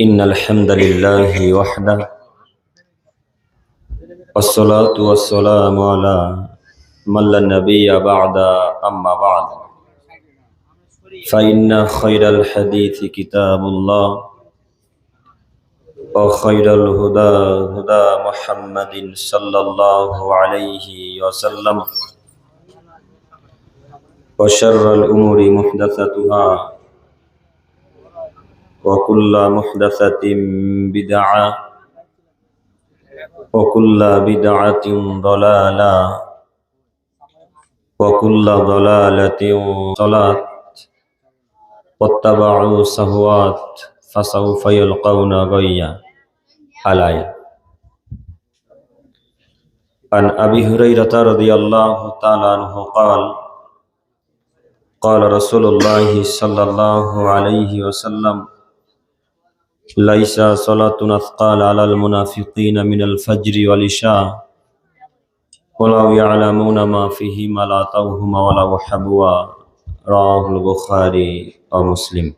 إن الحمد لله وحده والصلاة والسلام على من لا نبي بعد أما بعد. فإن خير الحديث كتاب الله وخير الهدى هدى محمد صلى الله عليه وسلم وشر الأمور محدثتها وكل محدثة بدعة وكل بدعة ضلالة وكل ضلالة صلاة واتبعوا سهوات فسوف يلقون غيا علي عن أبي هريرة رضي الله تعالى عنه قال قال رسول الله صلى الله عليه وسلم ليس صلاة أثقال على المنافقين من الفجر والعشاء. ولو يعلمون ما فيهما لاتوهما ولو حبوا رواه البخاري ومسلم.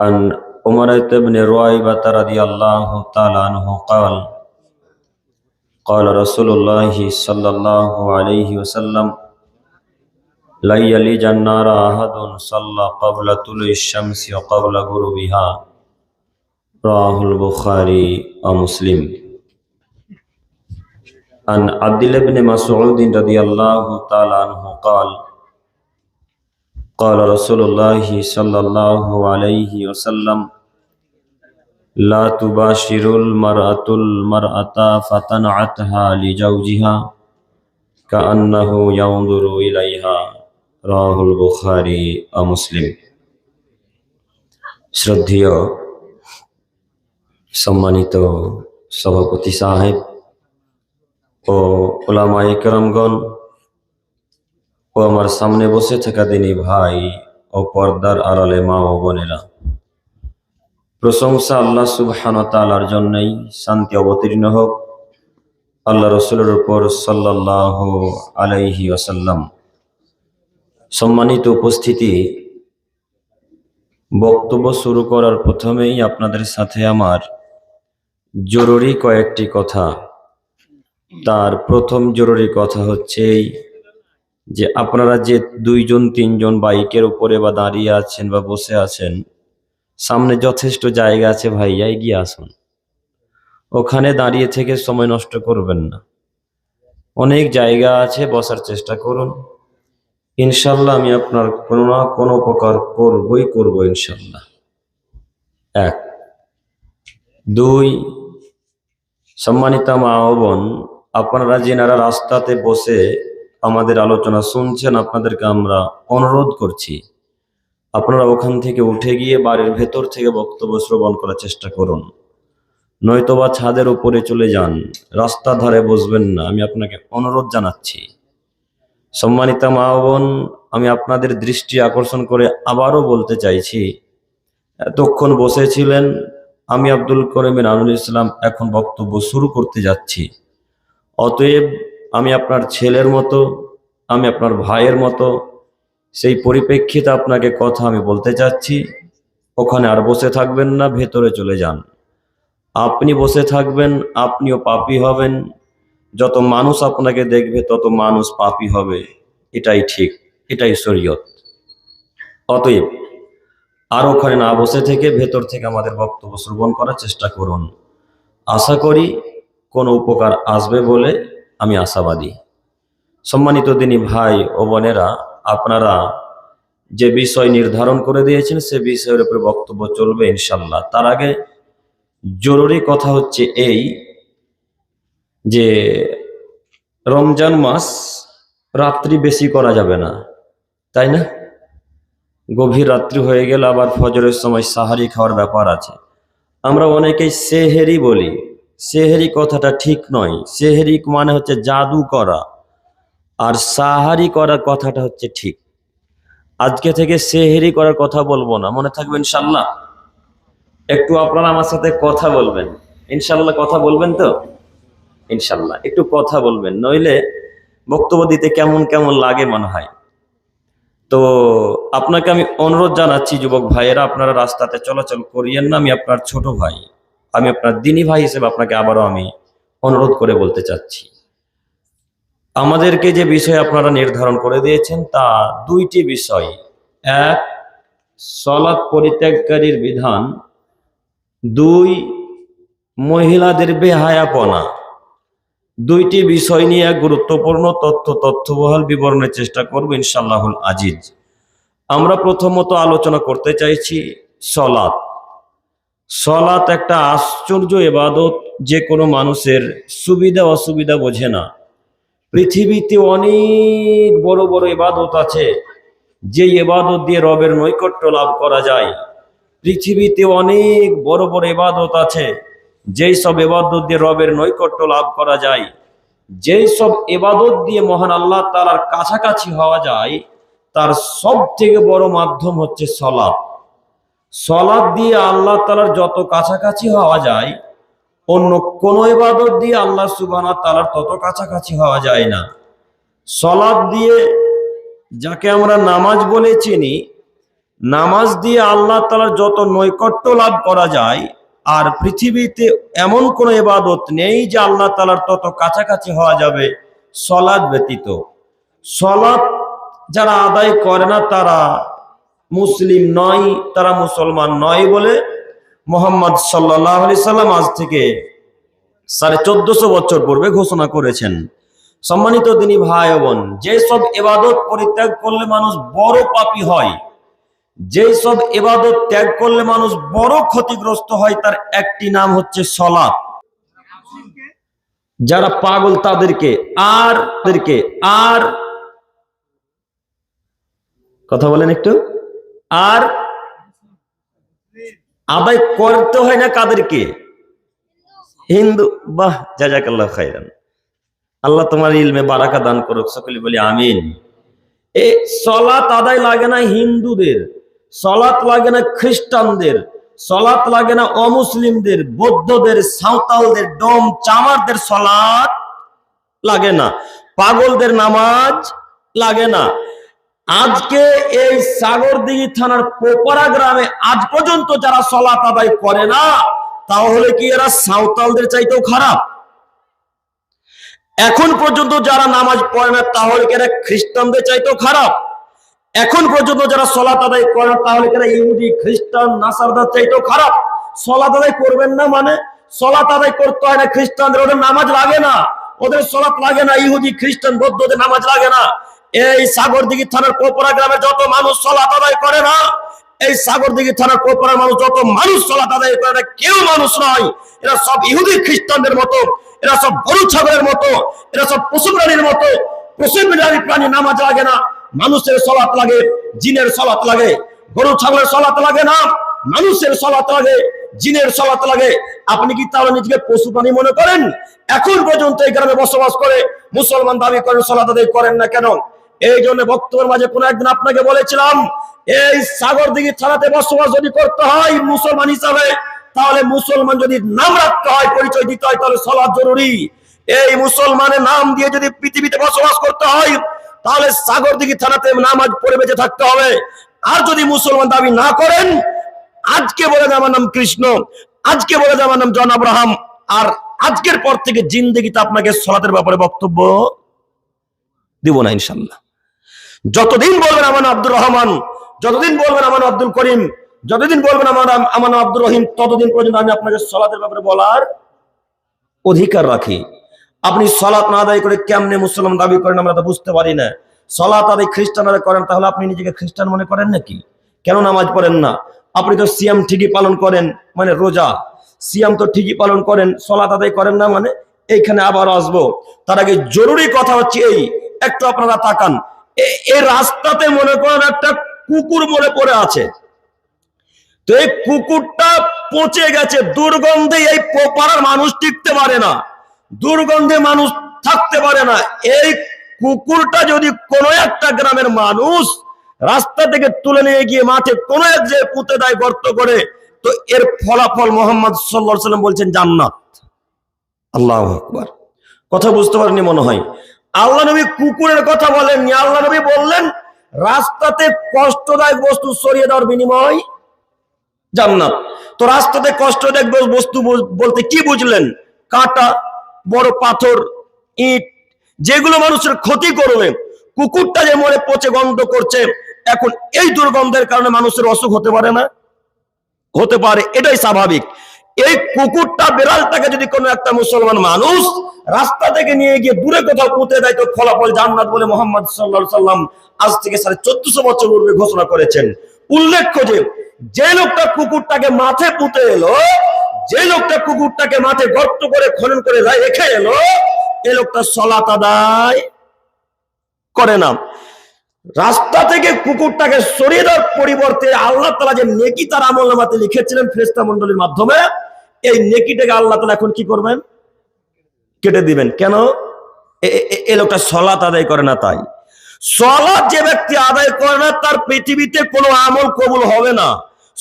عن عمر بن رويبة رضي الله تعالى عنه قال قال رسول الله صلى الله عليه وسلم لا يلج النار أحد صلى قبل طلوع الشمس وقبل غروبها رواه البخاري ومسلم عن عبد الله بن مسعود رضي الله تعالى عنه قال قال رسول الله صلى الله عليه وسلم لا تباشر المرأة المرأة فتنعتها لزوجها كأنه ينظر إليها রাহুল বুখারি ও মুসলিম। শ্রদ্ধেয় সম্মানিত সভাপতি সাহেব ও ওলামায়ে কেরামগণ ও আমার সামনে বসে থাকা দিনী ভাই ও পর্দার আড়ালে মা ও বোনেরা, প্রশংসা আল্লাহ সুবহান তালার জন্যই শান্তি অবতীর্ণ হোক। আল্লাহ রসুলের উপর সাল্লাহ আলাইহি আসাল্লাম সম্মানিত উপস্থিতি, বক্তব্য শুরু করার প্রথমেই আপনাদের সাথে আমার জরুরি কয়েকটি কথা। তার প্রথম জরুরি কথা হচ্ছে যে, আপনারা যে দুইজন, তিনজন বাইকের উপরে বা দাঁড়িয়ে আছেন বা বসে আছেন, সামনে যথেষ্ট জায়গা আছে ভাইয়া, এগিয়ে আসুন। ওখানে দাঁড়িয়ে থেকে সময় নষ্ট করবেন না। অনেক জায়গা আছে, বসার চেষ্টা করুন। ইনশাল্লাহ আমি আপনার কোনো না কোনো উপকার করবই, করব ইনশাল্লাহ এক। দুই, সম্মানিত মা বোন, আপনারা যেনারা রাস্তাতে বসে আমাদের আলোচনা শুনছেন, আপনাদেরকে আমরা অনুরোধ করছি, আপনারা ওখান থেকে উঠে গিয়ে বাড়ির ভেতর থেকে বক্তব্য শ্রবণ করার চেষ্টা করুন। নয়তোবা ছাদের উপরে চলে যান, রাস্তার ধারে বসবেন না, আমি আপনাকে অনুরোধ জানাচ্ছি। সম্মানিতা মা বোন, আমি আপনাদের দৃষ্টি আকর্ষণ করে আবারও বলতে চাইছি, এতক্ষণ বসেছিলেন, আমি আব্দুল করিমের আনুল ইসলাম এখন বক্তব্য শুরু করতে যাচ্ছি। অতএব আমি আপনার ছেলের মতো, আমি আপনার ভাইয়ের মতো, সেই পরিপ্রেক্ষিতে আপনাকে কথা আমি বলতে চাচ্ছি, ওখানে আর বসে থাকবেন না, ভেতরে চলে যান। আপনি বসে থাকবেন, আপনিও পাপি হবেন যত মানুষ আপনাকে দেখবে, তত মানুষ পাপি হবে। এটাই ঠিক, এটাই শরীয়ত। অতএব, আর ওখানে না বসে থেকে, ভেতর থেকে আমাদের বক্তব্য শ্রবণ করার চেষ্টা করুন। আশা করি কোনো উপকার আসবে বলে আমি আশাবাদী। সম্মানিত দিনী ভাই ও বোনেরা, আপনারা যে বিষয় নির্ধারণ করে দিয়েছেন, সে বিষয়ের উপরে বক্তব্য চলবে ইনশাল্লাহ তার আগে জরুরি কথা হচ্ছে এই যে রমজান মাস রাত্রি বেশি করা যাবে না, তাই না? গভীর রাত্রি হয়ে গেলে আবার ফজরের সময় সাহারি খাওয়ার ব্যাপার আছে। আমরা অনেকেই সেহেরি বলি। সেহেরি কথাটা ঠিক নয়। সেহেরি মানে হচ্ছে জাদু করা। আর সাহারি করার কথাটা হচ্ছে ঠিক। আজকে থেকে সেহেরি করার কথা বলব না। মনে থাকবে ইনশাল্লাহ? একটু আপনারা আমার সাথে কথা বলবেন। ইনশাল্লাহ কথা বলবেন তো? ইনশাল্লাহ একটু কথা বলবেন, নইলে বক্তব্য দিতে কেমন কেমন লাগে মনে হয়? তো আপনাকে আমি অনুরোধ জানাচ্ছি, যুবক ভাইয়েরা, আপনারা রাস্তাতে চলাচল করিয়েন না, আমি আপনার ছোট ভাই, আমি আপনার দিনী ভাই হিসেবে আপনাকে আবারও আমি অনুরোধ করে বলতে চাচ্ছি। আমাদেরকে যে বিষয় আপনারা নির্ধারণ করে দিয়েছেন, তা দুইটি বিষয়। এক, সলাৎ পরিত্যাগকারীর বিধান। দুই, মহিলাদের বেহায়াপনা। দুইটি বিষয় নিয়ে গুরুত্বপূর্ণ তথ্য তথ্যবহাল বিবরণের চেষ্টা করব ইনশাল্লাহুল আজিজ। আমরা প্রথমত আলোচনা করতে চাইছি সলাৎ। সলাৎ একটা আশ্চর্য এবাদত যে কোনো মানুষের সুবিধা অসুবিধা বোঝে না। পৃথিবীতে অনেক বড় বড় এবাদত আছে, যে এবাদত দিয়ে রবের নৈকট্য লাভ করা যায়। পৃথিবীতে অনেক বড় বড় এবাদত আছে যেই সব এবাদত দিয়ে রবের নৈকট্য লাভ করা যায়, যেই সব এবাদত দিয়ে মহান আল্লাহ তালার কাছাকাছি হওয়া যায়, তার সব থেকে বড় মাধ্যম হচ্ছে সলাপ সলাপ দিয়ে আল্লাহ তালার যত কাছাকাছি হওয়া যায়, অন্য কোন এবাদত দিয়ে আল্লাহ সুবানা তালার তত কাছাকাছি হওয়া যায় না। সলাপ দিয়ে যাকে আমরা নামাজ বলে চিনি, নামাজ দিয়ে আল্লাহ তালার যত নৈকট্য লাভ করা যায় আর পৃথিবীতে এমন কোনো এবাদত নেই যে আল্লাহ তালার তত কাছাকাছি হওয়া যাবে সলাদ ব্যতীত। সলাদ যারা আদায় করে না তারা মুসলিম নয়, তারা মুসলমান নয় বলে মোহাম্মদ সাল্লাহ সাল্লাম আজ থেকে সাড়ে চোদ্দশো বছর পূর্বে ঘোষণা করেছেন। সম্মানিত তিনি ভাই বোন যেসব এবাদত পরিত্যাগ করলে মানুষ বড় পাপী হয়। যেই সব এবাদত ত্যাগ করলে মানুষ বড় ক্ষতিগ্রস্ত হয়, তার একটি নাম হচ্ছে সলাপ যারা পাগল, তাদেরকে আর তাদেরকে আর। কথা বলেন একটু। আর আদায় করতে হয় না কাদেরকে? হিন্দু, বাহ, জাজাকাল্লাহ খাইরান আল্লাহ তোমার ইলমে বারাকা দান করুক, সকলে বলি আমিন। এই সলাত আদায় লাগে না হিন্দুদের। সলাত লাগে না খ্রিস্টানদের সলাত লাগে না অমুসলিমদের, বৌদ্ধদের, সাঁওতালদের, ডোম চামারদের সলাত লাগে না। পাগলদের নামাজ লাগে না। আজকে এই সাগরদিঘি থানার পোপারা গ্রামে আজ পর্যন্ত যারা সলাত আদায় করে না, তাহলে কি এরা সাঁওতালদের চাইতেও খারাপ? এখন পর্যন্ত যারা নামাজ পড়ে না, তাহলে কি এরা খ্রিস্টানদের চাইতেও খারাপ? এখন পর্যন্ত যারা সলাত আদায় করে না তাহলে এরা ইহুদি, খ্রিস্টান, নাসারদার চাইতেও খারাপ। সলাত আদায় করবেন না মানে সলাত আদায় করতে হয় না, খ্রিস্টানদের ওদের নামাজ লাগে না। ওদের সলাত লাগে না, ইহুদি, খ্রিস্টান, বৌদ্ধদের নামাজ লাগে না। এই সাগরদিঘি থানার কোপরা গ্রামের যত মানুষ সলাত আদায় করে না, এই সাগরদিঘি থানার কোপরার মানুষ, যত মানুষ সলাত আদায় করে না, কেউ মানুষ নয়। এরা সব ইহুদি, খ্রিস্টানদের মতো। এরা সব গরু, ছাগলের মতো। এরা সব পশু প্রাণীর মতো। পশু প্রাণী প্রাণী নামাজ লাগে না। মানুষের সলাত লাগে, জিনের সলাত লাগে, গরু, ছাগলের সলাত লাগে না? মানুষের সলাত লাগে, জিনের সলাত লাগে। আপনি কি তাহলে নিজেকে পশু প্রাণী মনে করেন? এখন পর্যন্ত এই গ্রামে বসবাস করে মুসলমান দাবি করেন সলাত আদায় করেন না কেন? এই জন্য বক্তব্যের মাঝে কোন একদিন আপনাকে বলেছিলাম, এই সাগর দিঘি থানাতে বসবাস যদি করতে হয় মুসলমান হিসাবে, তাহলে মুসলমান যদি নাম রাখতে হয়, পরিচয় দিতে হয়, তাহলে সলাৎ জরুরি। এই মুসলমানের নাম দিয়ে যদি পৃথিবীতে বসবাস করতে হয় তাহলে সাগর দিঘি থানাতে নামাজ পড়ে বেঁচে থাকতে হবে। আর যদি মুসলমান দাবি না করেন, আজকে বলে যে আমার নাম কৃষ্ণ, আজকে বলে যে আমার নাম জন আব্রাহাম, আর আজকের পর থেকে জিন্দগিতে আপনাকে সলাতের ব্যাপারে বক্তব্য দিব না ইনশাল্লাহ যতদিন বলবেন আমার নাম আব্দুর রহমান, যতদিন বলবেন আমার নাম আব্দুল করিম, যতদিন বলবেন আমার নাম আমার নাম আব্দুর রহিম, ততদিন পর্যন্ত আমি আপনাকে সলাতের ব্যাপারে বলার অধিকার রাখি। আপনি সলাৎ না আদায় করে কেমনে মুসলমান দাবি করেন আমরা তো বুঝতে পারি না। সলাৎ আদায় খ্রিস্টানরা করেন, তাহলে আপনি নিজেকে খ্রিস্টান মনে করেন নাকি? কেন নামাজ পড়েন না? আপনি তো সিয়াম ঠিকই পালন করেন মানে রোজা। সিয়াম তো ঠিকই পালন করেন, সলাৎ আদায় করেন না মানে এইখানে আবার আসব। তার আগে জরুরি কথা হচ্ছে এই, একটু আপনারা তাকান। এই রাস্তাতে মনে করেন একটা কুকুর মনে পড়ে আছে। তো এই কুকুরটা পচে গেছে, দুর্গন্ধে এই পাড়ার মানুষ টিকতে পারে না। দুর্গন্ধে মানুষ থাকতে পারে না। এই কুকুরটা যদি কোনো একটা গ্রামের মানুষ রাস্তা থেকে তুলে নিয়ে গিয়ে মাঠে কোনো এক যে পুঁতে দেয়, গর্ত করে, তো এর ফলাফল মোহাম্মদ সাল্লাম বলছেন জান্নাত। আল্লাহ কথা বুঝতে পারেনি মনে হয়। আল্লাহ নবী কুকুরের কথা বলেননি আল্লাহ নবী বললেন, রাস্তাতে কষ্টদায়ক বস্তু সরিয়ে দেওয়ার বিনিময় জান্নাত। তো রাস্তাতে কষ্টদায়ক বস্তু বলতে কি বুঝলেন? কাঁটা বড় পাথর, ইট, যেগুলো মানুষের ক্ষতি করবে, কুকুরটা যে মরে পচে গন্ধ করছে, এখন এই দুর্গন্ধের কারণে মানুষের অসুখ হতে পারে না। হতে পারে, এটাই স্বাভাবিক। এই কুকুরটা, বিড়ালটাকে যদি কোনো একটা মুসলমান মানুষ রাস্তা থেকে নিয়ে গিয়ে দূরে কোথাও পুঁতে দেয়, তো ফলাফল জান্নাত বলে মোহাম্মদ সাল্লাহ সাল্লাম আজ থেকে সাড়ে চোদ্দশো বছর পূর্বে ঘোষণা করেছেন। উল্লেখ্য যে যে লোকটা কুকুরটাকে মাঠে পুঁতে এলো যে লোকটা কুকুরটাকে মাঠে গর্ত করে খনন করে রেখে এলো, এ লোকটা সলাত আদায় করে না। রাস্তা থেকে কুকুরটাকে সরিয়ে দেওয়ার পরিবর্তে আল্লাহ তালা যে নেকি তার আমল নামাতে লিখেছিলেন ফেরেশতা মন্ডলীর মাধ্যমে, এই নেকিটাকে আল্লাহ তালা এখন কি করবেন? কেটে দিবেন। কেন? এ লোকটা সলাত আদায় করে না তাই। সলাৎ যে ব্যক্তি আদায় করে না, তার পৃথিবীতে কোনো আমল কবুল হবে না।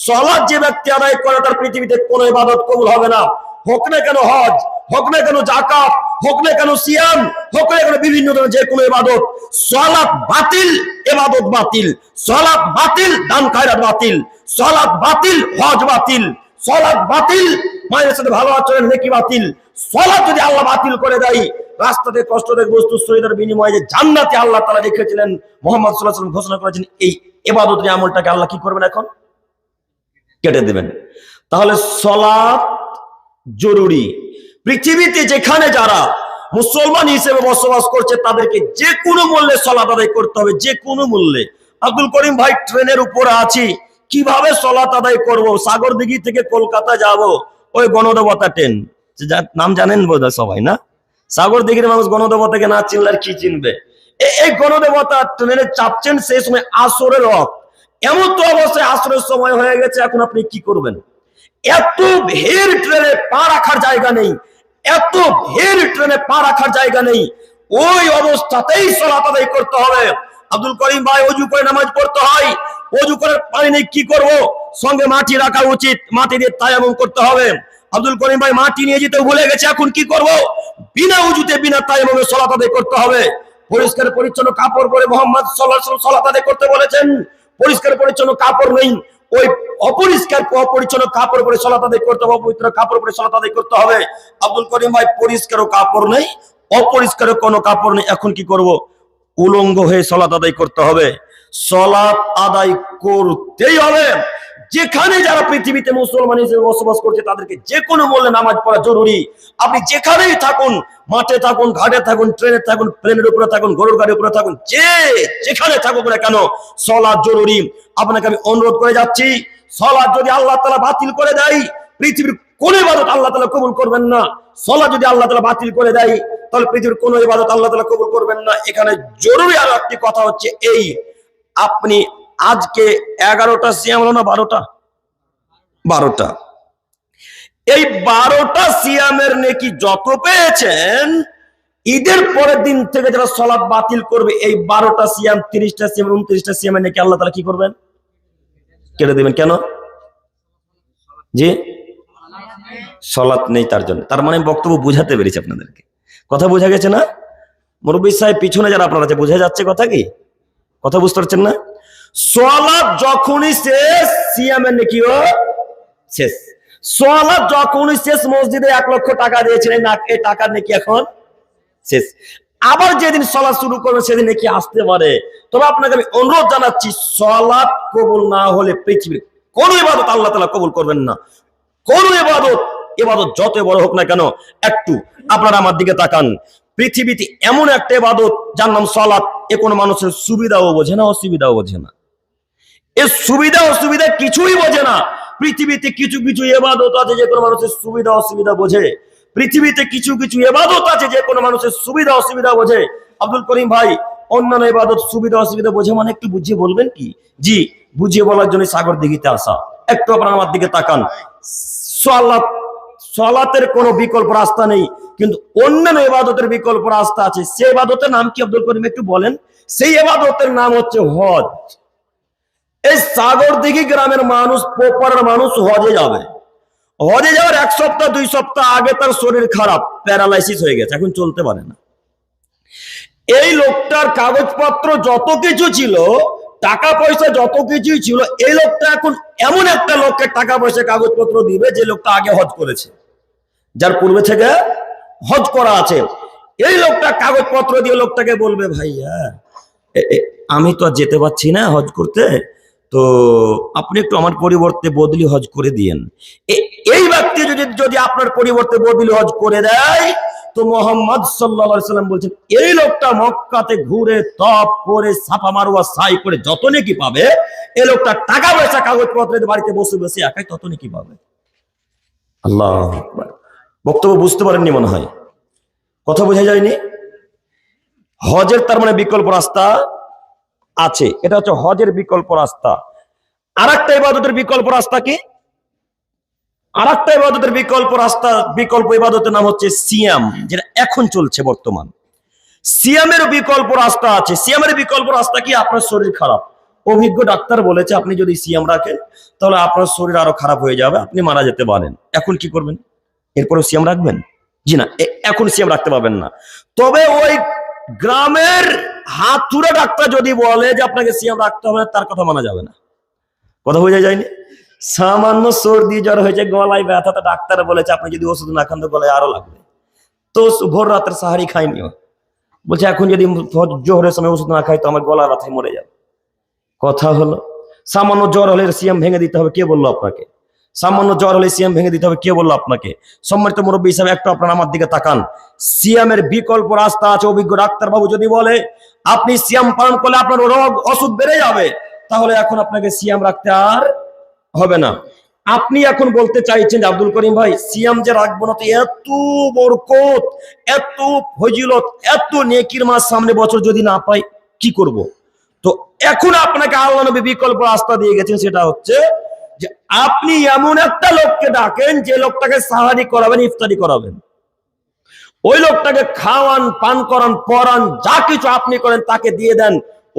সলাৎ যে ব্যক্তি আদায় করে তার পৃথিবীতে কোনো ইবাদত কবুল হবে না। হোক না কেন হজ, হোক না কেন জাকাত হোক না কেন সিয়াম, হোক না কেন বিভিন্ন ধরনের যে কোনো ইবাদত, সলাৎ বাতিল, ইবাদত বাতিল। সলাৎ বাতিল, দান খায়রাত বাতিল। সলাৎ বাতিল, হজ বাতিল। সলাৎ বাতিল, মায়ের সাথে ভালো আচরণ, নেকি বাতিল। সলাৎ যদি আল্লাহ বাতিল করে দেয়, রাস্তাতে কষ্টদের বস্তু শহীদের বিনিময়ে যে জান্নাতে আল্লাহ তালা রেখেছিলেন, মোহাম্মদ সাল্লাহ ঘোষণা করেছেন, এই এবাদত আমলটাকে আল্লাহ কি করবেন এখন? কেটে দেবেন। তাহলে সলাৎ জরুরি। পৃথিবীতে যেখানে যারা মুসলমান হিসেবে বসবাস করছে, তাদেরকে যে কোনো মূল্যে সলাত আদায় করতে হবে যে কোনো মূল্যে। আব্দুল করিম ভাই, ট্রেনের উপরে আছি। কীভাবে সলাত আদায় করব? সাগর দিঘি থেকে কলকাতা যাব। ওই গণদেবতা ট্রেন। নাম জানেন বোধ সবাই, না? সাগর দিঘির মানুষ গণদেবতাকে না চিনলে আর কি চিনবে? এই গণদেবতা ট্রেনে চাপছেন সেই সময় আসরের রথ। এমন তো অবস্থায় আসরের সময় হয়ে গেছে, এখন আপনি কি করবেন? এত ভিড় ট্রেনে পা রাখার জায়গা নেই, এত ভিড় ট্রেনে পা রাখার জায়গা নেই। ওই অবস্থাতেই সলাত আদায় করতে হবে। আব্দুল করিম ভাই অজু করে নামাজ পড়তে হয়, অজু করে পানি নেই কি করব? সঙ্গে মাটি রাখা উচিত, মাটি দিয়ে তায়ামুম করতে হবে। আব্দুল করিম ভাই মাটি নিয়ে যেতে ভুলে গেছে, এখন কি করব? বিনা উজুতে বিনা তায়ামুমে সলাত আদায় করতে হবে। পরিষ্কার পরিচ্ছন্ন কাপড় পরে মোহাম্মদ সাল্লাল্লাহু আলাইহি আদায় করতে বলেছেন পরিষ্কার পরিচ্ছন্ন কাপড় নেই। ওই অপরিষ্কার অপরিচ্ছন্ন কাপড় পরে সলাত আদায় করতে হবে, অপবিত্র কাপড় পরে সলাত আদায় করতে হবে। আব্দুল করিম ভাই পরিষ্কার কাপড় নেই অপরিষ্কার কোনো কাপড় নেই। এখন কি করব? উলঙ্গ হয়ে সলাত আদায় করতে হবে। সলাপ আদায় করতেই হবে। যেখানে যারা পৃথিবীতে মুসলমান হিসেবে বসবাস করছে, তাদেরকে যে কোনো মূল্যে নামাজ পড়া জরুরি। আপনি যেখানেই থাকুন, মাঠে থাকুন, ঘাটে থাকুন, ট্রেনে থাকুন, প্লেনের উপরে থাকুন, গরুর গাড়ির উপরে থাকুন, যে যেখানে থাকুক না কেন সলাদ জরুরি। আপনাকে আমি অনুরোধ করে যাচ্ছি সলাদ যদি আল্লাহ তালা বাতিল করে দেয়, পৃথিবীর কোন ইবাদত আল্লাহ তালা কবুল করবেন না। সলা যদি আল্লাহ তালা বাতিল করে দেয়, তাহলে পৃথিবীর কোন ইবাদত আল্লাহ তালা কবুল করবেন না। এখানে জরুরি আর একটি কথা হচ্ছে এই, আপনি আজকে এগারোটা সিয়াম হলো না বারোটা? বারোটা। এই বারোটা সিয়ামের নেকি যত পেয়েছেন, ঈদের পরের দিন থেকে যারা সলাপ বাতিল করবে, এই বারোটা সিয়াম, তিরিশটা সিয়াম, উনত্রিশটা সিয়ামের নাকি আল্লাহ তারা কি করবেন? কেটে দেবেন কেন? জি? সলাৎ নেই তার জন্য। তার মানে বক্তব্য বুঝাতে পেরেছি আপনাদেরকে। কথা বোঝা গেছে না? মুরব্বী সাহেব পিছনে যারা আপনারা আছে বোঝা যাচ্ছে কথা কি? কথা বুঝতে পারছেন না? সলাৎ যখনই শেষ, সিয়ামের নেকিও শেষ। সলাৎ যখনই শেষ, মসজিদে এক লক্ষ টাকা দিয়েছিলেন না এই টাকার নাকি এখন শেষ। আবার যেদিন সলাৎ শুরু করবে, সেদিন নাকি আসতে পারে। তবে আপনাকে আমি অনুরোধ জানাচ্ছি সলাৎ কবুল না হলে পৃথিবীর কোন ইবাদত আল্লাহ তালা কবুল করবেন না। কোন ইবাদত ইবাদত যত বড় হোক না কেন, একটু আপনারা আমার দিকে তাকান। পৃথিবীতে এমন একটা ইবাদত, যার নাম সলাৎ এ কোনো মানুষের সুবিধাও বোঝে না, অসুবিধাও বোঝে না। এ সুবিধা, অসুবিধা কিছুই বোঝে না। পৃথিবীতে কিছু কিছু এবাদত আছে, যে কোনো মানুষের সুবিধা, অসুবিধা বোঝে। পৃথিবীতে কিছু কিছু এবাদত আছে, যে কোনো মানুষের সুবিধা, অসুবিধা বোঝে। আব্দুল করিম ভাই, অন্যান্য এবাদত সুবিধা, অসুবিধা বোঝে মানে একটু বুঝিয়ে বলবেন কি? জি, বুঝিয়ে বলার জন্য সাগর দিঘিতে আসা। একটু আপনার আমার দিকে তাকান। সলাতের কোনো বিকল্প রাস্তা নেই, কিন্তু অন্যান্য এবাদতের বিকল্প রাস্তা আছে। সেই এবাদতের নাম কি আব্দুল করিম একটু বলেন? সেই এবাদতের নাম হচ্ছে হজ। এই সাগর দিঘি গ্রামের মানুষ, পোপারের মানুষ হজে যাবে। হজে যাওয়ার এক সপ্তাহ, দুই সপ্তাহ আগে তার শরীর খারাপ, প্যারালাইসিস হয়ে গেছে, এখন চলতে পারে না। এই লোকটার কাগজপত্র যত কিছু ছিল, টাকা পয়সা যত কিছুই ছিল, এই লোকটা এখন এমন একটা লোককে টাকা পয়সা, কাগজপত্র দিবে যে লোকটা আগে হজ করেছে। যার পূর্বে থেকে হজ করা আছে। এই লোকটা কাগজপত্র দিয়ে লোকটাকে বলবে, ভাইয়া আমি তো আর যেতে পারছি না হজ করতে। তো আপনি একটু আমার পরিবর্তে বদলি হজ করে দিয়েন। এই ব্যক্তি যদি যদি আপনার পরিবর্তে বদলি হজ করে দেয়, তো মোহাম্মদ সাল্লা সাল্লাম বলছেন, এই লোকটা মক্কাতে ঘুরে তপ করে সাফা মারুয়া সাই করে যত নাকি পাবে এই লোকটা টাকা পয়সা কাগজপত্রের বাড়িতে বসে বসে একাই তত নাকি পাবে? আল্লাহ বক্তব্য বুঝতে পারেননি মনে হয়। কথা বোঝা যায়নি? হজের তার মানে বিকল্প রাস্তা আছে। এটা হচ্ছে হজের বিকল্প রাস্তা। আর একটা ইবাদতের বিকল্প রাস্তা কি? আর একটা ইবাদতের বিকল্প রাস্তা, বিকল্প ইবাদতের নাম হচ্ছে সিয়াম, যেটা এখন চলছে বর্তমান। সিয়ামের বিকল্প রাস্তা আছে। সিয়ামের বিকল্প রাস্তা কি? আপনার শরীর খারাপ। অভিজ্ঞ ডাক্তার বলেছে, আপনি যদি সিয়াম রাখেন, তাহলে আপনার শরীর আরও খারাপ হয়ে যাবে, আপনি মারা যেতে পারেন। এখন কি করবেন? এরপরে সিয়াম রাখবেন? জি না এখন সিয়াম রাখতে পারবেন না। তবে ওই গ্রামের হাতুড়ে ডাক্তার যদি বলে যে আপনাকে সিয়াম রাখতে হবে, তার কথা মানা যাবে না। কথা বোঝা যায়নি? সামান্য সর্দি জ্বর হয়েছে, গলায় ব্যথা, তো ডাক্তার বলেছে, আপনি যদি ওষুধ না খান তো গলায় আরও লাগবে। তো ভোর রাতের সাহারি খাইনিও বলছে, এখন যদি জোহরের সময় ওষুধ না খাই, তো আমার গলা ব্যথায় মরে যাবে। কথা হলো, সামান্য জ্বর হলে সিএম ভেঙে দিতে হবে, কে বলল আপনাকে? সামান্য জ্বর হলে সিএম ভেঙে দিতে হবে, কে বলল আপনাকে? সম্মানিত মুরব্বী হিসাবে একটু আপনার আমার দিকে তাকান। সিএমের বিকল্প রাস্তা আছে, অভিজ্ঞ ডাক্তার বাবু যদি বলে, আপনি সিএম পালন করলে আপনার রোগ অসুখ বেড়ে যাবে, তাহলে এখন আপনাকে সিএম রাখতে আর হবে না। আপনি এখন বলতে চাইছেন আব্দুল করিম ভাই সিয়াম যে রাখব না তো এত বরকত, এত ফজিলত, এত নেকির মাস সামনে বছর যদি না পাই, কি করব। তো এখন আপনাকে আল্লাহ নবী বিকল্প রাস্তা দিয়ে গেছেন, সেটা হচ্ছে আপনি এমন একটা লোককে ডাকেন যে লোকটাকে সাহারি করাবেন, ইফতারি করাবেন। ওই লোকটাকে খাওয়ান, পান করান পরান যা কিছু আপনি করেন তাকে দিয়ে দেন।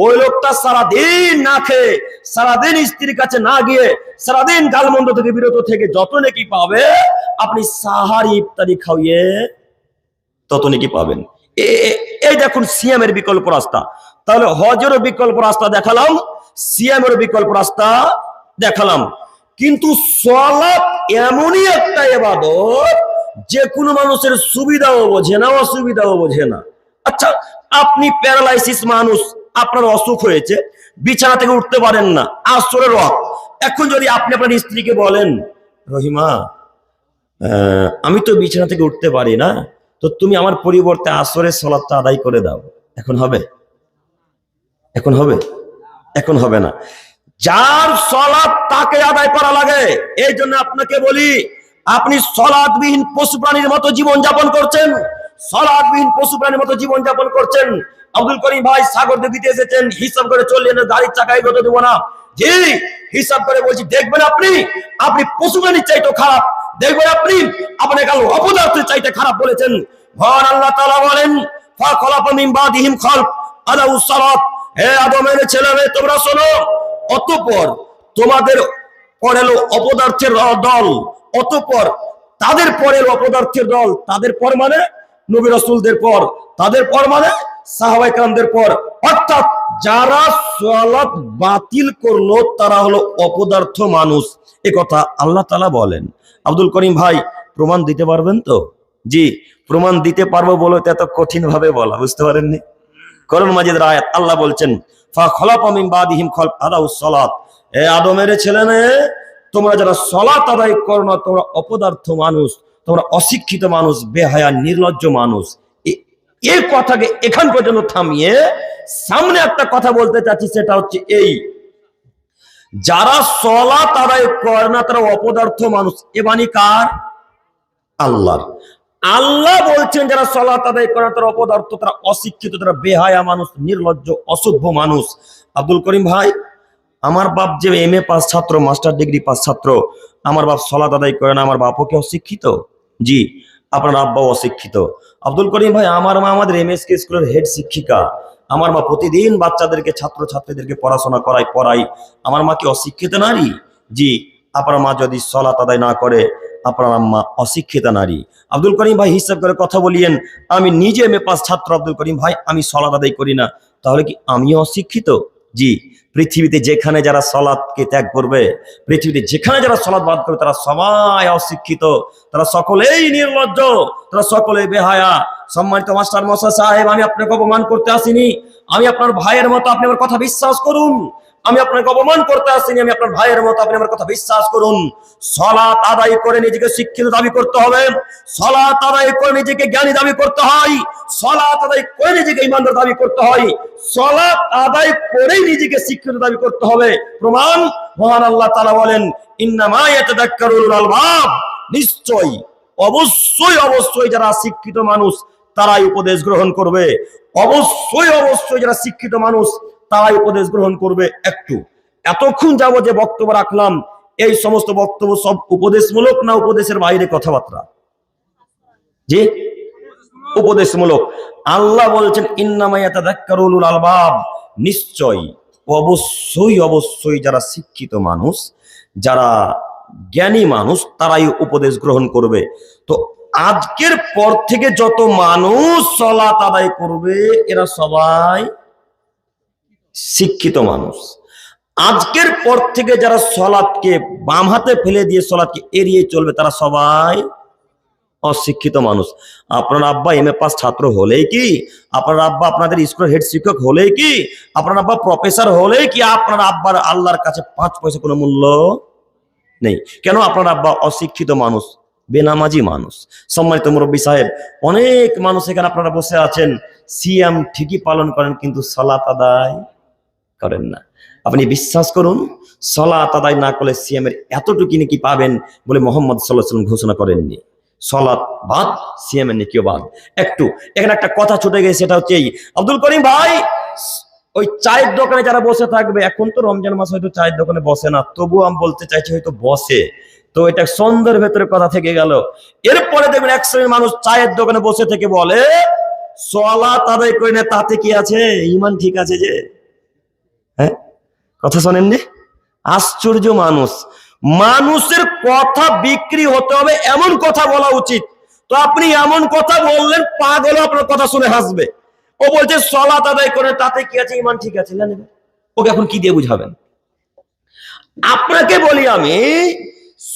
ওই লোকটা সারাদিন না খেয়ে, সারাদিন স্ত্রীর কাছে না গিয়ে, সারাদিন গালমন্দ থেকে বিরত থেকে যত নাকি পাবে, আপনি সাহারি ইফতারি খাওয়িয়ে তত নাকি পাবেন। এই দেখুন সিএমের বিকল্প রাস্তা। তাহলে হজেরও বিকল্প রাস্তা দেখালাম সিএমের বিকল্প রাস্তা দেখালাম। কিন্তু সলাপ এমনই একটা এবাদত যে কোনো মানুষের সুবিধাও বোঝে না, অসুবিধাও বোঝে না। আচ্ছা আপনি প্যারালাইসিস মানুষ, আপনার অসুখ হয়েছে, বিছানা থেকে উঠতে পারেন না, আসরের রক এখন যদি আপনি আপনার স্ত্রীকে বলেন, রহিমা আমি তো বিছানা থেকে উঠতে পারি না, তো তুমি আমার পরিবর্তে আসরের সলাৎটা আদায় করে দাও। এখন হবে? এখন হবে? এখন হবে না। যার সলাৎ তাকে আদায় করা লাগে। এই জন্য আপনাকে বলি, আপনি সলাদবিহীন পশু প্রাণীর মতো জীবন যাপন করছেন সলাদবিহীন পশু প্রাণীর মতো জীবন যাপন করছেন। আব্দুল করিম ভাই সাগর দিতে এসেছেন, হিসাব করে চললেন গাড়ির চাকায় গত দেবো না। জি, হিসাব করে বলছি, দেখবেন আপনি আপনি পশু প্রাণীর চাইতে খারাপ। দেখবেন আপনি, আপনাকে আল্লাহ অপদার্থের চাইতে খারাপ বলেছেন। ভগবান আল্লাহ তালা বলেন, ফা খলাফা মিন বাদিহিম খালফ আলাউ সালাত। হে আদমের ছেলে তোমরা শোনো অতঃপর তোমাদের পর এলো অপদার্থের দল, অতপর তাদের পর এলো অপদার্থের দল, তাদের পর মানে নবী রসুলদের পর, তাদের পর মানে সাহাবাই কামদের পর। অর্থাৎ যারা সালাত বাতিল করল, তারা হলো অপদার্থ মানুষ। এ কথা আল্লাহ তাআলা বলেন। আব্দুল করিম ভাই, প্রমাণ দিতে পারবেন তো? জি, প্রমাণ দিতে পারব বলে এত কঠিন ভাবে বলা, বুঝতে পারেননি? করুন মাজিদের আয়াত, আল্লাহ বলছেন আদমের ছেলে মেয়ে তোমরা যারা সলাত আদায় করো না, তোমরা অপদার্থ মানুষ, তোমরা অশিক্ষিত মানুষ, বেহায়া, নির্লজ্জ মানুষ। এই কথাকে এখান পর্যন্ত থামিয়ে সামনে একটা কথা বলতে চাচ্ছি, সেটা হচ্ছে এই। যারা সলাত আদায় করে না, তারা অপদার্থ মানুষ। এ বাণী কার? আল্লাহর। আল্লাহ বলছেন, যারা সলাত আদায় করে, তারা অপদার্থ, তারা অশিক্ষিত, তারা বেহায়া মানুষ, নির্লজ্জ, অসভ্য মানুষ। আব্দুল করিম ভাই, আমার বাপ যে এম এ পাস ছাত্র মাস্টার ডিগ্রি পাস ছাত্র, আমার বাপ সলাত আদায় করে না, আমার বাপও কি অশিক্ষিত? জি, আপনার আব্বাও অশিক্ষিত। আব্দুল করিম ভাই, আমার মা আমাদের এম এস কে স্কুলের হেড শিক্ষিকা। আমার মা প্রতিদিন বাচ্চাদেরকে ছাত্র ছাত্রীদেরকে পড়াশোনা করাই পড়াই আমার মা কি অশিক্ষিত নারী? জি, আপনার মা যদি সলাত আদায় না করে আপনার আম্মা অশিক্ষিতা নারী। আব্দুল করিম ভাই হিসাব করে কথা বলিয়েন, আমি নিজে এম পাস ছাত্র আব্দুল করিম ভাই, আমি সলাদ আদায় করি না। তাহলে কি আমিও অশিক্ষিত? জি, পৃথিবীতে যেখানে যারা সলাদকে ত্যাগ করবে, পৃথিবীতে যেখানে যারা সলাদ বাদ করবে তারা সবাই অশিক্ষিত। তারা সকলেই নির্লজ্জ, তারা সকলেই বেহায়া। সম্মানিত মাস্টার মশা সাহেব, আমি আপনাকে অপমান করতে আসিনি। আমি আপনার ভাইয়ের মতো, আপনি আমার কথা বিশ্বাস করুন। আমি আপনাকে অপমান করতে আসিনি, আমি আপনার ভাইয়ের মতো, আপনি আমার কথা বিশ্বাস করুন। সলাত আদায় করে নিজেকে শিক্ষিত দাবি করতে হবে। সলাত আদায় করে নিজেকে জ্ঞানী দাবি করতে হয়। সলাত আদায় করে নিজেকে ইমানদার দাবি করতে হয়। সলাত আদায় করেই নিজেকে শিক্ষিত দাবি করতে হবে। প্রমাণ, মহান আল্লাহ তালা বলেন, ইন্নামা ইয়াতাদাক্কারুল আলবাব। নিশ্চয়ই, অবশ্যই অবশ্যই যারা শিক্ষিত মানুষ, তারাই উপদেশ গ্রহণ করবে। অবশ্যই অবশ্যই যারা শিক্ষিত মানুষ তারাই উপদেশ গ্রহণ করবে একটু। এতক্ষণ যাব যে বক্তব্য রাখলাম, এই সমস্ত বক্তব্য সব উপদেশমূলক না উপদেশের বাইরে কথাবার্তা? জি? উপদেশমূলক। আল্লাহ বলছেন ইন্নামায়াতাদাক্কারুল আলবাব। নিশ্চয় অবশ্যই অবশ্যই যারা শিক্ষিত মানুষ, যারা জ্ঞানী মানুষ, তারাই উপদেশ গ্রহণ করবে। তো আজকের পর থেকে যত মানুষ সলাত আদায় করবে, এরা সবাই শিক্ষিত মানুষ। আজকের পর থেকে যারা সলাদকে বাম হাতে ফেলে দিয়ে সলাদকে এড়িয়ে চলবে, তারা সবাই অশিক্ষিত মানুষ। আপনার আব্বা এম এ পাস ছাত্র হলেই কি? আপনার আব্বা আপনাদের স্কুলের হেড শিক্ষক হলেই কি? আপনার আব্বা প্রফেসর হলেই কি? আপনার আব্বার আল্লাহর কাছে পাঁচ পয়সা কোনো মূল্য নেই। কেন আপনার আব্বা অশিক্ষিত মানুষ? বেনামাজি মানুষ। সম্মানিত মুরব্বী সাহেব, অনেক মানুষ এখানে আপনারা বসে আছেন। সিএম ঠিকই পালন করেন, কিন্তু সালাত আদায় করেন না। আপনি বিশ্বাস করুন, সলাত আদায় না করলে সিএম এর এতটুকু নাকি পাবেন বলে মোহাম্মদ সাল্লাহ সাল্লাম ঘোষণা করেননি। সলাত বাদ সিএম এর নাকিও বাদ। একটু, এখানে একটা কথা ছুটে গেছে, সেটা হচ্ছে এই, আব্দুল করিম ভাই, ওই চায়ের দোকানে যারা বসে থাকবে, এখন তো রমজান মাস, হয়তো চায়ের দোকানে বসে না তবু আমি বলতে চাইছি হয়তো বসে। তো এটা সন্ধ্যের ভেতরে কথা থেকে গেল। এরপরে দেখবেন এক শ্রেণির মানুষ চায়ের দোকানে বসে থেকে বলে সলা আদায় করে তাতে কি আছে? ইমান ঠিক আছে যে? হ্যাঁ? কথা শোনেননি? আশ্চর্য মানুষ। মানুষের কথা বিক্রি হতে হবে, এমন কথা বলা উচিত। তো আপনি এমন কথা বললেন, পাগল আপনার কথা শুনে হাসবে। ও বলছে সলাত আদায় করে, তাতে কি আছে? ইমান ঠিক আছে জানেন ওকে এখন কি দিয়ে বুঝাবেন? আপনাকে বলি আমি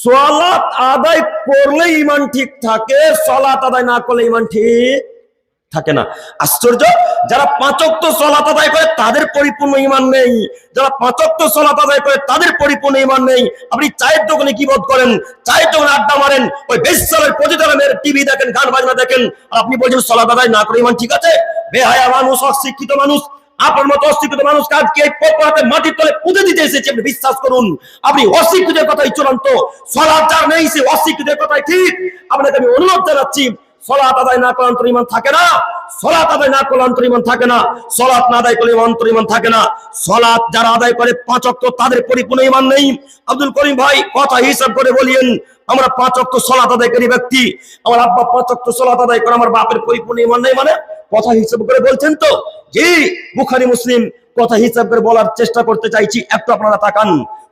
সলাত আদায় করলে ইমান ঠিক থাকে সলাত আদায় না করলে ইমান ঠিক থাকে না। আশ্চর্য? যারা পাঁচক্ত সলাত আদায় করে, তাদের পরিপূর্ণ ইমান নেই। যারা পাঁচক্ত সলাত আদায় করে, তাদের পরিপূর্ণ ইমান নেই। আপনি চায়ের দোকানে কি বোধ করেন? চায়ের দোকানে আড্ডা মারেন। ওই বেশালের প্রতিদানের টিভি দেখেন, গান বাজনা দেখেন। আপনি বলছেন সলাত আদায় না করে ইমান ঠিক আছে? বেহায়া মানুষ, অশিক্ষিত মানুষ, আপনার মতো অশিক্ষিত মানুষ এই পথে মাটির তলে পুঁতে দিতে এসেছে, আপনি বিশ্বাস করুন। আপনি অশিক্ষিতের কথাই চূড়ান্ত। সলাৎ যার নেই, সে অশিক্ষিতের কথাই ঠিক। আপনাকে আমি অনুরোধ জানাচ্ছি সলাৎ আদায় না করলে অন্তর ইমান থাকে না। সলাত আদায় না করলে অন্তর ইমান থাকে না। সলাত না আদায় করলে অন্তর ইমান থাকে না। সলাত যারা আদায় করে পাঁচ অক্ট তাদের পরিপূর্ণ ইমান নেই। আব্দুল করিম ভাই, কথা হিসাব করে বলিয়েন, আমরা পাঁচ অক্ট সলাত আদায়কারী ব্যক্তি। আমার আব্বা পাঁচ অক্ট সলাত আদায় করে, আমার বাপের পরিপূর্ণ ইমান নেই মানে কথা হিসাব করে বলছেন তো? জি, বুখারি, মুসলিম, কথা হিসাব করে বলার চেষ্টা করতে চাইছি। একটু আপনারা তাকান।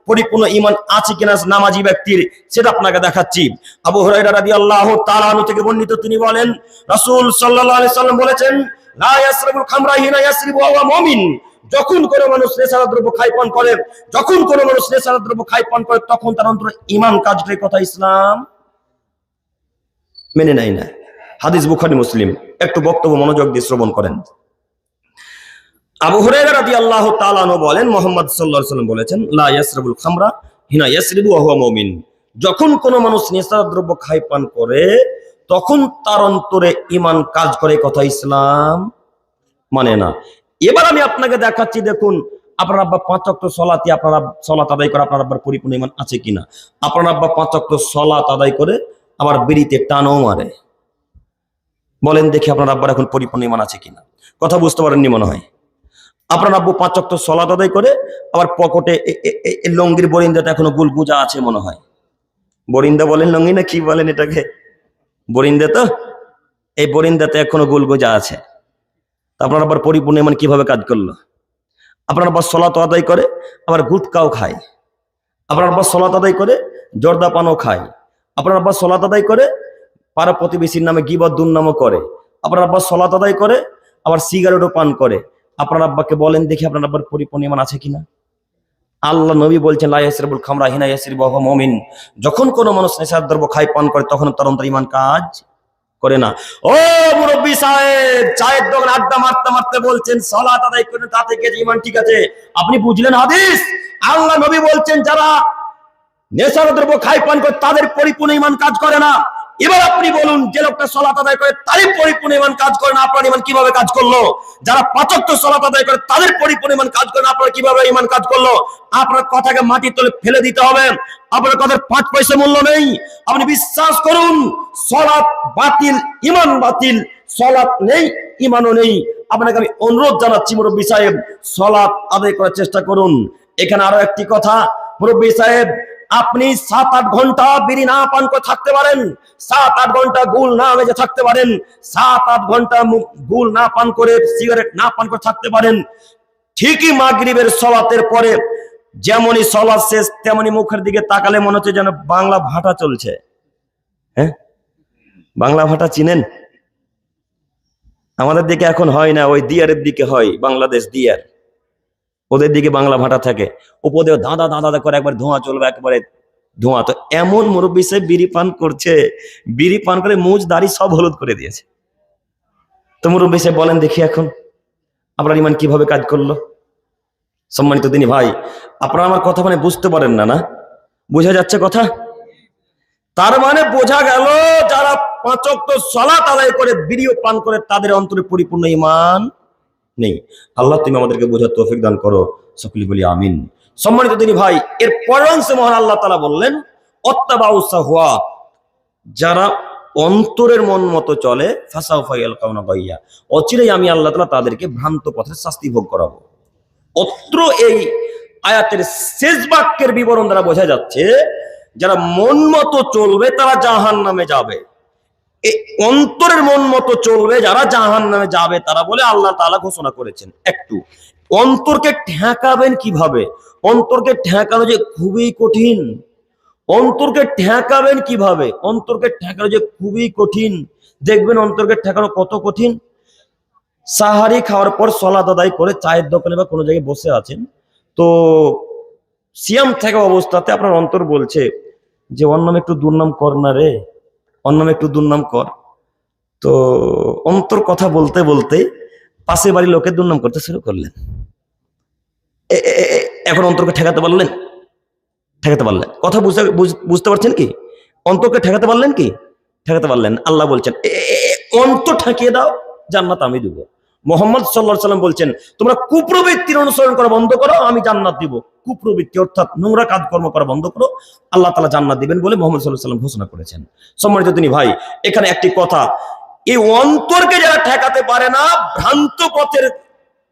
পরিপূর্ণ ইমান আছে কিনা নামাজি ব্যক্তির, সেটা আপনাকে দেখাচ্ছি। আবু হুরায়রা রাদিয়াল্লাহু তাআলা আনহু থেকে বর্ণিত তিনি বলেন, রাসূল সাল্লাল্লাহু সাল্লাম বলেছেন, লা যখন কোনো মানুষ নেশার দ্রব্য খাই পান করে, যখন কোনো মানুষ নেশার দ্রব্য খাই পান করে, তখন তার অন্তরে ইমান কাজটাই কথা ইসলাম মেনে নেয় না। হাদিস বুখারী, মুসলিম। একটু বক্তব্য, মনোযোগ দিয়ে শ্রবণ করেন। আবু হুরায়রা রাদিয়াল্লাহু তাআলা আনহু বলেন, মোহাম্মদ আলাইহি সাল্লাম বলেছেন, লা ইয়াসরিবুল খামরা হিনা ইয়াসরিবু ওয়া হুয়া মুমিন। যখন কোনো মানুষ নেশার দ্রব্য খাই পান করে, তখন তার অন্তরে ইমান কাজ করে কথা ইসলাম মানে না। এবার আমি আপনাকে দেখাচ্ছি, দেখুন, আপনার আব্বা পাঁচ অক্ট সলাতি আপনার সলাত আদায় করে আপনার আব্বার পরিপূর্ণ ইমান আছে কিনা? আপনার আব্বা পাঁচ অক্ট সলাত আদায় করে আবার বিড়িতে টানও মারে। বলেন দেখি আপনার আব্বার এখন পরিপূর্ণ ইমান আছে কিনা। কথা বুঝতে পারেননি মনে হয়। আপনার আব্বু পাঁচ অক্ট সলাত আদায় করে, আবার পকেটে লঙ্গির বরিন্দাতে এখনও গুলগুজা আছে মনে হয়। বরিন্দা বলেন লঙ্গি না কি বলেন এটাকে? বরিন্দা তো? এই বরিন্দাতে এখনও গুলগুজা আছে। তা আপনার আবার পরিপূর্ণ ইমান কীভাবে কাজ করল? আপনার আবার সলাত আদায় করে, আবার গুটকাও খায়। আপনার আবার সলাত আদায় করে, জর্দা পানও খায়। আপনার আবার সলাত আদায় করে পাড়া প্রতিবেশীর নামে গিবত দুর্নামও করে। আপনার আব্বা সলাত আদায় করে, আবার সিগারেটও পান করে। আপনার আব্বাকে বলেন, দেখি আপনার আব্বার পরিপূর্ণ ইমান আছে কিনা? আল্লাহ নবী বলছেন লাইসিরবুল খামরা হিনা ইয়াসির বাহ মমিন। যখন কোনো মানুষ নেশার দ্রব্য খায়, পান করে, তখন তার অন্তর ইমান কাজ করে না। ও মুরব্বী সাহেব, চায়ের দোকান আড্ডা মারতে মারতে বলছেন, সলাত আদায় করেন তা থেকে ইমান ঠিক আছে। আপনি বুঝলেন হাদিস? আল্লাহ নবী বলছেন, যারা নেশার দ্রব্য খাই পান করে, তাদের পরিপূর্ণ ইমান কাজ করে না। এবার আপনি বলুন, যে লোকটা সলাত আদায় করে তারই পরিপূর্ণ ইমান কাজ করে না, আপনার ইমান কীভাবে কাজ করল? যারা পাচক সলাত আদায় করে তাদের পরিপূর্ণ ইমান কাজ করে না, আপনার কীভাবে ইমান কাজ করল? আপনার কথাকে মাটির তলে ফেলে দিতে হবে। আপনার কথার পাঁচ পয়সা মূল্য নেই। আপনি বিশ্বাস করুন, সলাৎ বাতিল, ইমান বাতিল, সলাৎ নেই, ইমানও নেই। আপনাকে আমি অনুরোধ জানাচ্ছি, মুরব্বী সাহেব, সলাৎ আদায় করার চেষ্টা করুন। এখানে আরও একটি কথা, মুরব্বী সাহেব আপনি সাত আট ঘণ্টা বিড়ি না পান করে থাকতে পারেন সাত আট ঘণ্টা গুল না মেজে থাকতে পারেন সাত আট ঘণ্টা গুল না পান করে, সিগারেট না পান করে থাকতে পারেন। ঠিকই মাগরিবের সলাতের পরে যেমনই সলাৎ শেষ তেমনি মুখের দিকে তাকালে মনে হচ্ছে যেন বাংলা ভাটা চলছে। হ্যাঁ? বাংলা ভাটা চিনেন? আমাদের দিকে এখন হয় না, ওই দিয়ারের দিকে হয়, বাংলাদেশ দিয়ার। ওদের দিকে বাংলা ভাটা থাকে। উপরে দাঁদা দাঁদা করে একবার ধোঁয়া চলবে একবারে ধোঁয়া। তো এমন মুরব্বী সাহেব বিড়ি পান করছে, বিড়ি পান করে মুজ, দাড়ি সব হলুদ করে দিয়েছে। তো মুরব্বী সাহেব বলেন, দেখি এখন, আপনার ইমান কীভাবে কাজ করল? সম্মানিত দিনী ভাই, আপনারা আমার কথা মানে বুঝতে পারেন না না? বোঝা যাচ্ছে কথা? তার মানে বোঝা গেল, যারা পাঁচক তো সলাত আদায় করে বিড়িও পান করে, তাদের অন্তরে পরিপূর্ণ ইমান নেই। আল্লাহ তুমি আমাদেরকে বোঝার তৌফিক দান করো। সকলি বলি আমিন। সম্মানিত তিনি ভাই, এর পরের অংশে মহান আল্লাহ তালা বললেন অত্যাবাউসা হুয়া যারা অন্তরের মন মতো চলে গাইয়া অচিরেই আমি আল্লাহ তালা তাদেরকে ভ্রান্ত পথে শাস্তি ভোগ করাবো। অত্র এই আয়াতের শেষ বাক্যের বিবরণ দ্বারা বোঝা যাচ্ছে, যারা মন মতো চলবে, তারা জাহান নামে যাবে। অন্তরের মন মতো চলবে, যারা জাহান নামে যাবে, তারা বলে আল্লাহ তাআলা ঘোষণা করেছেন। একটু, অন্তরকে ঠেকাবেন কীভাবে? অন্তরকে ঠেকানো যে খুবই কঠিন। অন্তরকে ঠেকাবেন কীভাবে? অন্তরকে ঠেকানো যে খুবই কঠিন। দেখবেন অন্তরকে ঠেকানো কত কঠিন? সাহারি খাওয়ার পর সলা আদায় করে চায়ের দোকানে বা কোনো জায়গায় বসে আছেন, তো সিয়াম থাকা অবস্থাতে আপনার অন্তর বলছে যে অন্য একটু দুর্নাম কর না রে। অন্য নামে একটু দুর্নাম কর। তো অন্তর কথা বলতে বলতে পাশে বাড়ির লোকের দুর্নাম করতে শুরু করলেন। এখন অন্তরকে ঠেকাতে পারলেন? ঠেকাতে পারলেন। কথা বুঝতে, বুঝ- বুঝতে পারছেন কি? অন্তরকে ঠেকাতে পারলেন কি? ঠেকাতে পারলেন। আল্লাহ বলছেন অন্তর ঠেকিয়ে দাও, জান্নাত আমি দিব। মোহাম্মদ সাল্লাহ সাল্লাম বলছেন, তোমরা কুপ্রবৃত্তির অনুসরণ করা বন্ধ করো, আমি জান্নাত দিব। কুপ্রবৃত্তি অর্থাৎ নোংরা কাজকর্ম করা বন্ধ করো, আল্লাহ তালা জান্নাত দিবেন বলে মোহাম্মদ সাল্লাহ সাল্লাম ঘোষণা করেছেন। সম্মানিত তিনি ভাই, এখানে একটি কথা, এই অন্তরকে যারা ঠেকাতে পারে না, ভ্রান্ত পথের,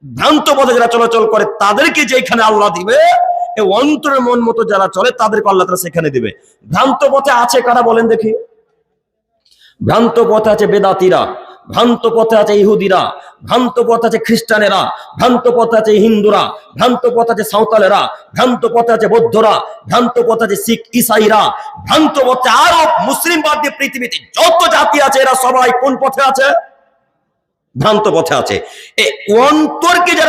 ভ্রান্ত পথে যারা চলাচল করে, তাদেরকে যে এখানে আল্লাহ দিবে, এই অন্তরের মন মতো যারা চলে, তাদেরকে আল্লাহ তালা সেখানে দিবে। ভ্রান্ত পথে আছে কারা বলেন দেখি? ভ্রান্ত পথে আছে বেদাতিরা। ভ্রান্ত পথে আছে ইহুদিরা, ভ্রান্ত পথে আছে খ্রিস্টানেরা, ভ্রান্ত পথে আছে হিন্দুরা, ভ্রান্ত পথে আছে সাঁওতালেরা, ভ্রান্ত পথে আছে বৌদ্ধরা, ভ্রান্ত পথে আছে শিখ ইসাইরা, ভ্রান্ত পথে আরও মুসলিম বাদ দিয়ে পৃথিবীতে যত জাতি আছে, এরা সবাই কোন পথে আছে? ভ্রান্ত পথে আছে। অন্তরকে যারা